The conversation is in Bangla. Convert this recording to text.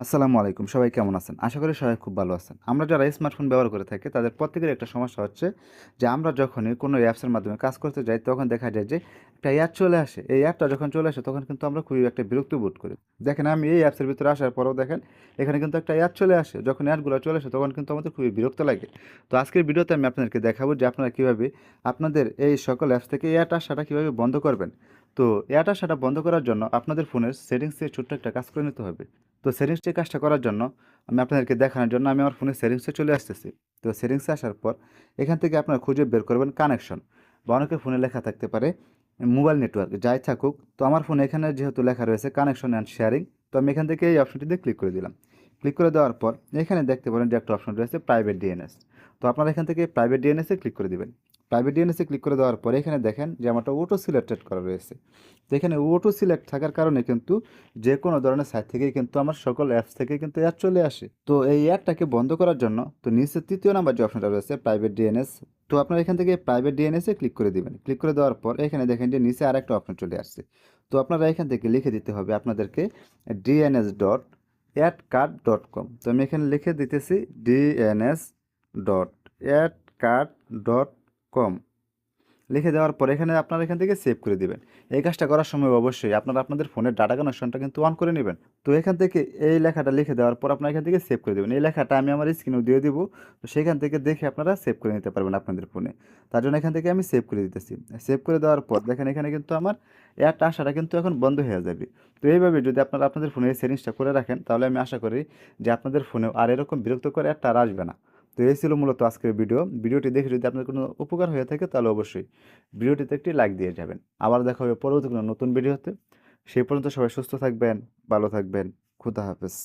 আসসালামু আলাইকুম, সবাই কেমন আছেন? আশা করি সবাই খুব ভালো আছেন। আমরা যারা স্মার্টফোন ব্যবহার করে থাকি, তাদের প্রত্যেকের একটা সমস্যা হচ্ছে যে আমরা যখনই কোনো অ্যাপসের মাধ্যমে কাজ করতে যাই, তখন দেখা যায় যে একটা অ্যাপ চলে আসে। এই অ্যাপটা যখন চলে আসে, তখন কিন্তু আমরা খুবই একটা বিরক্ত বোধ করি। দেখেন, আমি এই অ্যাপসের ভিতরে আসার পরেও দেখেন, এখানে কিন্তু একটা অ্যাপ চলে আসে। যখন অ্যাপগুলো চলে আসে, তখন কিন্তু আমাদের খুবই বিরক্ত লাগে। তো আজকের ভিডিওতে আমি আপনাদেরকে দেখাবো যে আপনারা কীভাবে আপনাদের এই সকল অ্যাপস থেকে অ্যাট আসাটা কীভাবে বন্ধ করবেন। তো অ্যাট আসাটা বন্ধ করার জন্য আপনাদের ফোনের সেটিংসে ছোট্ট একটা কাজ করে নিতে হবে। তো সেটিংসটি কাজটা করার জন্য আমি আপনাদেরকে দেখানোর জন্য আমি আমার ফোনের সেটিংসে চলে আসতেছি। তো সেটিংসে আসার পর এখান থেকে আপনারা খুঁজে বের করবেন কানেকশন বা অনেকের ফোনে লেখা থাকতে পারে মোবাইল নেটওয়ার্ক যাই থাকুক। তো আমার ফোনে এখানে যেহেতু লেখা রয়েছে কানেকশন অ্যান্ড শেয়ারিং, তো আমি এখান থেকে এই অপশনটিতে ক্লিক করে দিলাম। ক্লিক করে দেওয়ার পর এখানে দেখতে পারেন যে একটা অপশন রয়েছে প্রাইভেট ডিএনএস তো আপনারা এখান থেকে প্রাইভেট ডিএনএসে ক্লিক করে দিবেন। প্রাইভেট ডিএনএসে ক্লিক করে দেওয়ার পরে এখানে দেখেন যে আমারটা অটো সিলেক্টেড করা রয়েছে। তো এখানে অটো সিলেক্ট থাকার কারণে কিন্তু যে কোনো ধরনের সাইট থেকেই কিন্তু আমার সকল অ্যাপস থেকে কিন্তু অ্যাড চলে আসে। তো এই অ্যাডটাকে বন্ধ করার জন্য তো নিচে তৃতীয় নাম্বার যে অপশনটা রয়েছে প্রাইভেট ডিএনএস তো আপনারা এখান থেকে প্রাইভেট ডিএনএসে ক্লিক করে দিবেন। ক্লিক করে দেওয়ার পর এখানে দেখেন যে নিচে আর একটা অপশন চলে আসছে। তো আপনারা এখান থেকে লিখে দিতে হবে আপনাদেরকে DNS dot add card dot com তো আমি এখানে লিখে দিতেছি DNS dot add card dot com. লিখে দেওয়ার পর এখানে আপনারা এখান থেকে সেভ করে দিবেন। এই কাজটা করার সময় অবশ্যই আপনারা আপনাদের ফোনের ডাটা কানেকশনটা কিন্তু অন করে নেবেন। তো এখান থেকে এই লেখাটা লিখে দেওয়ার পর আপনারা এখান থেকে সেভ করে দেবেন। এই লেখাটা আমি আমার স্ক্রিনেও দিয়ে দিব। তো সেখান থেকে দেখে আপনারা সেভ করে নিতে পারবেন আপনাদের ফোনে। তার জন্য এখান থেকে আমি সেভ করে দিতেছি। সেভ করে দেওয়ার পর দেখেন এখানে কিন্তু আমার অ্যাডটা আসাটা কিন্তু এখন বন্ধ হয়ে যাবে। তো এইভাবে যদি আপনারা আপনাদের ফোনে এই সেটিংসটা করে রাখেন, তাহলে আমি আশা করি যে আপনাদের ফোনেও আর এরকম বিরক্ত করে অ্যাডটা আর আসবে না। তো এই ছিল মূলত আজকের ভিডিও। ভিডিওটি দেখে যদি আপনার কোনো উপকার হয়ে থাকে তাহলে অবশ্যই ভিডিওটিতে একটি লাইক দিয়ে যাবেন। আবার দেখা হবে পরবর্তী কোনো নতুন ভিডিওতে। সেই পর্যন্ত সবাই সুস্থ থাকবেন, ভালো থাকবেন। খুদা হাফেজ।